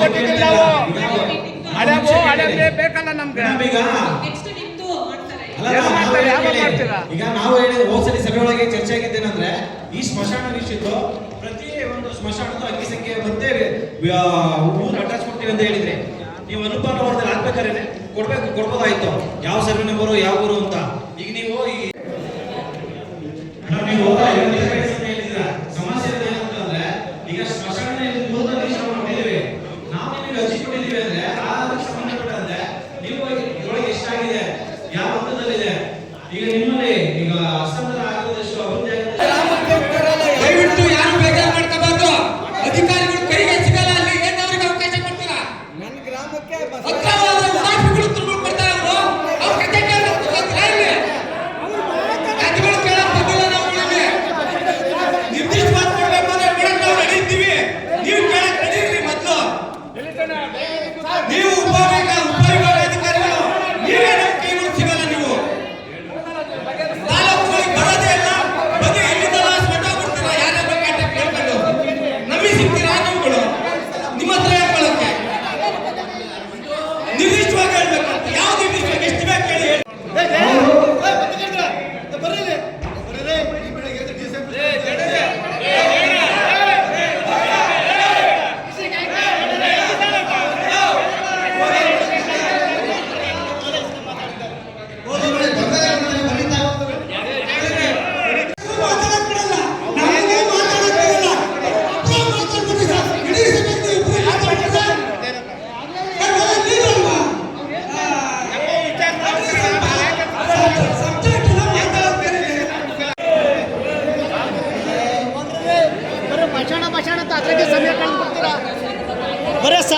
ಕೊಟ್ಟಿದ್ದೀವಿ ನಾವು. ಬೇಕಲ್ಲ ನಮ್ಗೆ. ಈಗ ನೆಕ್ಸ್ಟ್ ನಿಮ್ದು ಮಾಡ್ತಾರೆ. ನಾವು ಹೇಳಿದ ಹೋದ್ಸಲಿ ಸಭೆ ಒಳಗೆ ಚರ್ಚೆ ಆಗಿದ್ದೇನಂದ್ರೆ ಈ ಸ್ಮಶಾನ ನಿಶ್ಚಿತ್ತು ಪ್ರತಿ ಒಂದು ಸ್ಮಶಾನದ ಅಕ್ಕಿ ಸಂಖ್ಯೆ ಮತ್ತೆ ಊರು ಅಟ್ಯಾಚ್ ಕೊಡ್ತೀವಿ ಅಂತ ಹೇಳಿದ್ರೆ. ನೀವು ಅನುಪಾನ ವರ್ಗದಲ್ಲಿ ಹಾಕ್ಬೇಕಾದ್ರೆ ಕೊಡ್ಬೇಕು ಕೊಡ್ಬೋದಾಯ್ತು. ಯಾವ ಸರ್ವೆ ನಂಬರು ಯಾವ ಊರು ಅಂತ ಈಗ ನೀವು ಈ ಮೇಡಮ್, ನೀವು ಐವತ್ತೈದು ವಯಸ್ಸು ಅಂತ ಹೇಳಿದ್ದೀರಾ. ಸಮಸ್ಯೆ ಇರೋದು ಏನಂತಂದ್ರೆ ಈಗ ಸ್ಮಶಾನ ಮೂಲದ ನಿರೀಕ್ಷೆ ಮಾಡಿದ್ದೀವಿ ನಾವು ನಿಮಗೆ ಅರ್ಜಿ ಕೊಟ್ಟಿದ್ದೀವಿ ಅಂದ್ರೆ ಆ ಅದಕ್ಕೆ ಸಂಬಂಧಪಟ್ಟಂತೆ ನೀವು ಇದ್ರೊಳಗೆ ಎಷ್ಟಾಗಿದೆ ಯಾವ ಹಂತದಲ್ಲಿದೆ ಈಗ ನಿಮ್ಮಲ್ಲಿ ಈಗ ಆಗೋದಷ್ಟು ದಯವಿಟ್ಟು ಯಾರು ಬೇಜಾರು ಮಾಡ್ಕೋಬಾರ್ದು. ಅಧಿಕಾರಿಗಳು ಕೈಗೆ ಸಿಗಲ್ಲ ಅಲ್ಲಿ ಏನ್ ಅವ್ರಿಗೆ ಅವಕಾಶ ಕೊಡ್ತೀರಾ? ನನ್ನ ಉಡಾಫಿಗಳು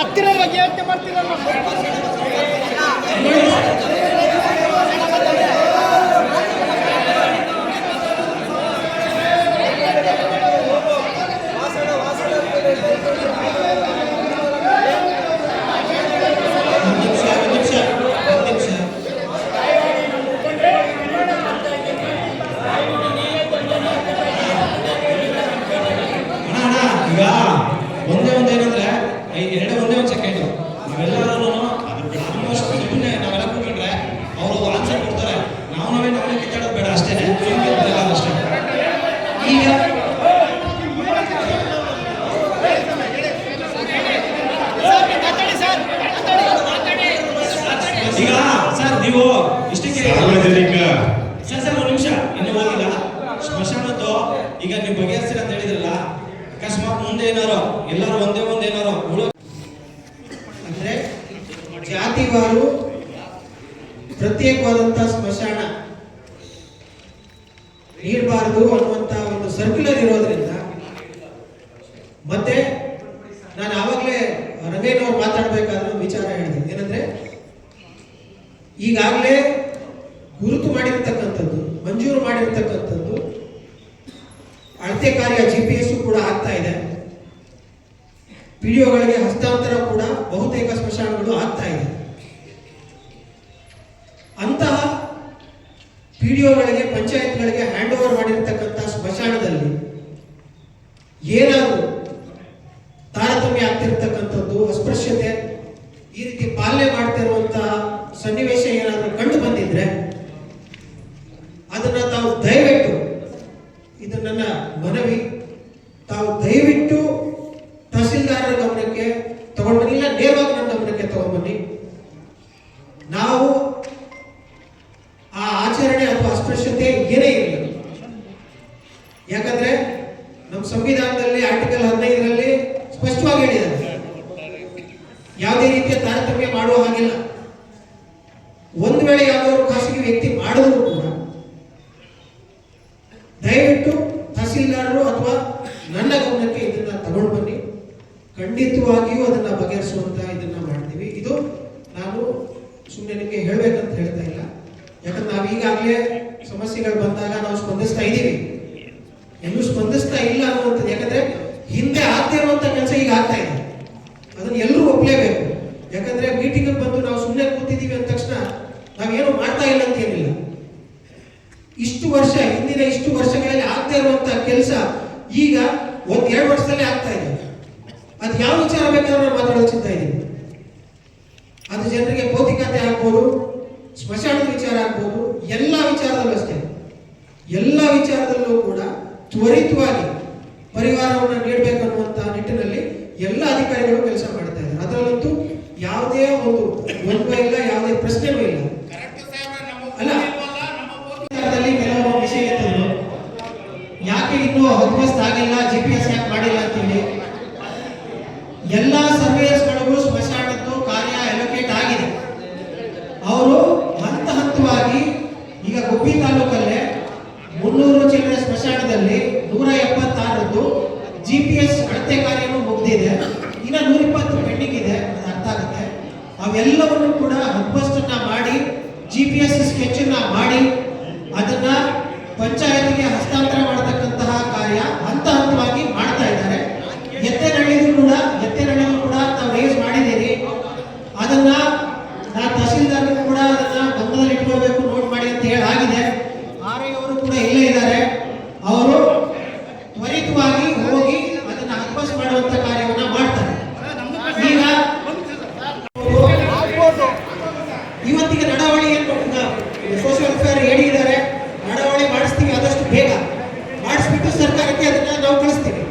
ಬರೀ ಸತ್ತಿರೋ ಬಗ್ಗೆ ಯೋಚನೆ ಮಾಡ್ತೀರಲ್ಲ ಒಂದು ನಿಮಿಷ ಒಂದು ನಿಮಿಷ ಒಂದು ನಿಮಿಷ ಅಣ್ಣ ಅಣ್ಣ ಈಗ ಒಂದೇ ಒಂದು ನೀವು ಇಷ್ಟಕ್ಕೆ ಸಾರ್ವಜನಿಕ ಸರ್ ಒಂದು ನಿಮಿಷ. ಇನ್ನೂ ಹೋಗಿಲ್ಲ. ಸ್ಮಶಾನದ್ದು ಈಗ ನೀವು ಬಗೆಹರಿಸಿರ ಅಂತ ಹೇಳಿದ್ರಲ್ಲ ಅಕಸ್ಮಾತ್ ಮುಂದೆ ಏನಾರೋ ಎಲ್ಲರೂ ಒಂದೇ ಒಂದೇ ಏನಾರೋ ಅಂದ್ರೆ ಜಾತಿವಾರು ಪ್ರತ್ಯೇಕವಾದಂತ ಸ್ಮಶಾನ ನೀಡಬಾರದು ಅನ್ನುವಂತ ಒಂದು ಸರ್ಕ್ಯುಲರ್ ಇರೋದ್ರಿಂದ ಮತ್ತೆ ನಾನು ಆವಾಗಲೇ ರಂಗಯ್ಯನವ್ರು ಮಾತಾಡ್ಬೇಕಾದ್ರೆ ಒಂದು ವಿಚಾರ ಹೇಳಿದೆ ಏನಂದ್ರೆ ಈಗಾಗಲೇ ಗುರುತು ಮಾಡಿರ್ತಕ್ಕಂಥದ್ದು, ಮಂಜೂರು ಮಾಡಿರ್ತಕ್ಕಂಥದ್ದು, ಅಳತೆ ಕಾರ್ಯ ಜಿ ಪಿ ಎಸ್ ಕೂಡ ಆಗ್ತಾ ಇದೆ. ಪಿಡಿಒಗಳಿಗೆ ಹಸ್ತಾಂತರ ಕೂಡ ಬಹುತೇಕ ಸ್ಮಶಾನಗಳು ಆಗ್ತಾ ಇದೆ. ಅಂತಹ ಪಿಡಿಒಗಳಿಗೆ ಪಂಚಾಯತ್ಗಳಿಗೆ ಹ್ಯಾಂಡ್ ಓವರ್ ಮಾಡಿರ್ತಕ್ಕಂಥ ಸ್ಮಶಾನದಲ್ಲಿ ಏನಾದರೂ ತಾರತಮ್ಯ ಆಗ್ತಿರ್ತಕ್ಕಂಥದ್ದು, ಅಸ್ಪೃಶ್ಯತೆ ಈ ರೀತಿ ಪಾಲನೆ ಮಾಡ್ತಿರುವಂತಹ ಸನ್ನಿವೇಶ ಏನಾದರೂ ಕಂಡು ಬಂದಿದ್ರೆ ಅದನ್ನ ತಾವು ದಯವಿಟ್ಟು ಇದು ನನ್ನ ಮನವಿ ತಾವು ದಯವಿಟ್ಟು ತಹಸೀಲ್ದಾರರ ಗಮನಕ್ಕೆ ತಗೊಂಡ್ಬನ್ನಿ, ಇಲ್ಲ ನೇರವಾಗಿ ನನ್ನ ಗಮನಕ್ಕೆ ತಗೊಂಡ್ಬನ್ನಿ. ನಾವು ಆ ಆಚರಣೆ ಅಥವಾ ಅಸ್ಪೃಶ್ಯತೆ ಏನೇ ಇರಲಿ. ಯಾಕಂದ್ರೆ ನಮ್ಮ ಸಂವಿಧಾನದಲ್ಲಿ ಆರ್ಟಿಕಲ್ ಹದಿನೈದರಲ್ಲಿ ಸ್ಪಷ್ಟವಾಗಿ ಹೇಳಿದ್ದಾರೆ. ಯಾವುದೇ ರೀತಿಯ ತಾರತಮ್ಯ ಮಾಡುವ ಹಾಗಿಲ್ಲ. ಒಂದು ವೇಳೆ ಯಾವುದಾದ್ರು ಖಾಸಗಿ ವ್ಯಕ್ತಿ ಮಾಡಿದ್ರು ಕೂಡ ದಯವಿಟ್ಟು ತಹಸೀಲ್ದಾರರು ಅಥವಾ ನನ್ನ ಗಮನಕ್ಕೆ ಇದನ್ನ ತಗೊಂಡು ಬನ್ನಿ ಖಂಡಿತವಾಗಿಯೂ ಅದನ್ನ ಬಗೆಹರಿಸುವಂತ ಇದನ್ನ ಮಾಡ್ತೀವಿ. ಇದು ನಾನು ಸುಮ್ಮನೆ ನಿಮಗೆ ಹೇಳ್ಬೇಕಂತ ಹೇಳ್ತಾ ಇಲ್ಲ. ಯಾಕಂದ್ರೆ ನಾವು ಈಗಾಗಲೇ ಸಮಸ್ಯೆಗಳು ಬಂದಾಗ ನಾವು ಸ್ಪಂದಿಸ್ತಾ ಇದ್ದೀವಿ. ಇನ್ನೂ ಸ್ಪಂದಿಸ್ತಾ ಇಲ್ಲ ಅನ್ನುವಂಥದ್ದು ಯಾಕಂದ್ರೆ ಹಿಂದೆ ಆಗ್ತಿರುವಂತ ಕೆಲಸ ಈಗ ಆಗ್ತಾ ಇದೆ. ಅದನ್ನ ಎಲ್ಲರೂ ಒಪ್ಪಲೇಬೇಕು ಯಾಕಂದ್ರೆ ಮೀಟಿಂಗ್ ಬಂದು ನಾವು ಸುಮ್ಮನೆ ಕೂತಿದ್ದೀವಿ ಅಂದ ತಕ್ಷಣ ನಾವೇನು ಮಾಡ್ತಾ ಇಲ್ಲ ಅಂತ ಏನಿಲ್ಲ. ಇಷ್ಟು ವರ್ಷ, ಹಿಂದಿನ ಇಷ್ಟು ವರ್ಷಗಳಲ್ಲಿ ಆಗ್ತಾ ಇರುವಂತ ಕೆಲಸ ಈಗ ಒಂದ್ ಎರಡು ವರ್ಷದಲ್ಲಿ ಆಗ್ತಾ ಇದೆ. ಯಾವ ವಿಚಾರ ಬೇಕಾದ್ರೂ ನಾನು ಮಾತಾಡೋದು ಚಿಂತ ಇದ್ದೀನಿ. ಅದು ಜನರಿಗೆ ಭೌತಿಕತೆ ಆಗ್ಬೋದು, ಸ್ಮಶಾನದ ವಿಚಾರ ಆಗ್ಬೋದು, ಎಲ್ಲ ವಿಚಾರದಲ್ಲೂ ಅಷ್ಟೇ. ಎಲ್ಲ ವಿಚಾರದಲ್ಲೂ ಕೂಡ ತ್ವರಿತವಾಗಿ ಪರಿಹಾರವನ್ನು ನೀಡಬೇಕು ನಿಟ್ಟಿನಲ್ಲಿ ಎಲ್ಲ ಅಧಿಕಾರಿಗಳು ಕೆಲಸ ಮಾಡ್ತಾ ಇದ್ದಾರೆ. ಅದರಲ್ಲಂತೂ ಯಾವುದೇ ಒಂದು ಗೊಂದಲ ಇಲ್ಲ, ಯಾವುದೇ ಪ್ರಶ್ನೆನೂ ಇಲ್ಲ. ಅಲ್ಲ ಕೆಲವರು ವಿಷಯ ಯಾಕೆ ಇನ್ನೂ ಹದ್ವಸ್ತ್ ಆಗಿಲ್ಲ ಜಿ ಪಿ ಎಸ್ ಯಾಕೆ ಮಾಡಿಲ್ಲ ಅಂತೇಳಿ ಎಲ್ಲ ಸರ್ವೇಯರ್ಸ್ಗಳಿಗೂ ಸ್ಮಶಾನದ್ದು ಕಾರ್ಯ ಅಲೋಕೇಟ್ ಆಗಿದೆ. ಅವರು ಹಂತ ಹಂತವಾಗಿ ಈಗ ಗುಬ್ಬಿ ತಾಲೂಕಲ್ಲೇ ಮುನ್ನೂರು ಚಿಲ್ಲರೆ ಸ್ಮಶಾನದಲ್ಲಿ ನೂರ ಎಪ್ಪತ್ತಾರದ್ದು ಜಿ ಪಿ ಎಸ್ ಅಳತೆ ಕಾರ್ಯನೂ ಮುಗ್ದಿದೆ. ಇನ್ನ ನೂರ ಇಪ್ಪತ್ತು ಪೆಂಡಿಂಗ್ ಇದೆ, ಅದು ಅರ್ಥ ಆಗುತ್ತೆ. ಅವೆಲ್ಲವನ್ನು ಕೂಡ ಹಬ್ಬಸ್ಟನ್ನ ಮಾಡಿ ಜಿ ಪಿ ಎಸ್ ಸ್ಕೆಚನ್ನ ಮಾಡಿ, ಅದನ್ನ ಪಂಚಾಯತಿಗೆ ಹಸ್ತಾಂತರ ಮಾಡತಕ್ಕಂತಹ ಕಾರ್ಯ ಹಂತ ಹಂತವಾಗಿ ಮಾಡ್ತಾ ಇದ್ದಾರೆ ಎತ್ತೆನಹಳ್ಳಿದು ಕೂಡ ಎತ್ತೆನಹಳ್ಳಿದು ಕೂಡ ನಾವು ರೇಸ್ ಮಾಡಿದ್ದೀರಿ ಅದನ್ನ ನಾ ಕೂಡ ಅದನ್ನ ಬಂಧದಲ್ಲಿ ಇಟ್ಕೋಬೇಕು ನೋಟ್ ಮಾಡಿ ಅಂತ ಹೇಳಿ ಆಗಿದೆ. ಆರ್ ಅವರು ಕೂಡ ಇಲ್ಲೇ ಇದ್ದಾರೆ. ಅವರು ತ್ವರಿತವಾಗಿ ಹೋಗಿ ಅದನ್ನ ಹಬ್ಬಸ್ ಮಾಡುವಂತ ಕಾರ್ಯವನ್ನ ಮಾಡ್ತಾರೆ. ಈಗ ಇವತ್ತಿಗೆ ನಡಾವಳಿ ಸೋಷಿಯಲ್ ವೆಲ್ಫೇರ್ ಹೇಳಿದ್ದಾರೆ ನಡಾವಳಿ ಮಾಡಿಸ್ತೀವಿ ಆದಷ್ಟು ಬೇಗ. ಮಾಡಿಸ್ಬಿಟ್ಟು ಸರ್ಕಾರಕ್ಕೆ ಅದನ್ನ ನಾವು ಕಳಿಸ್ತೀವಿ.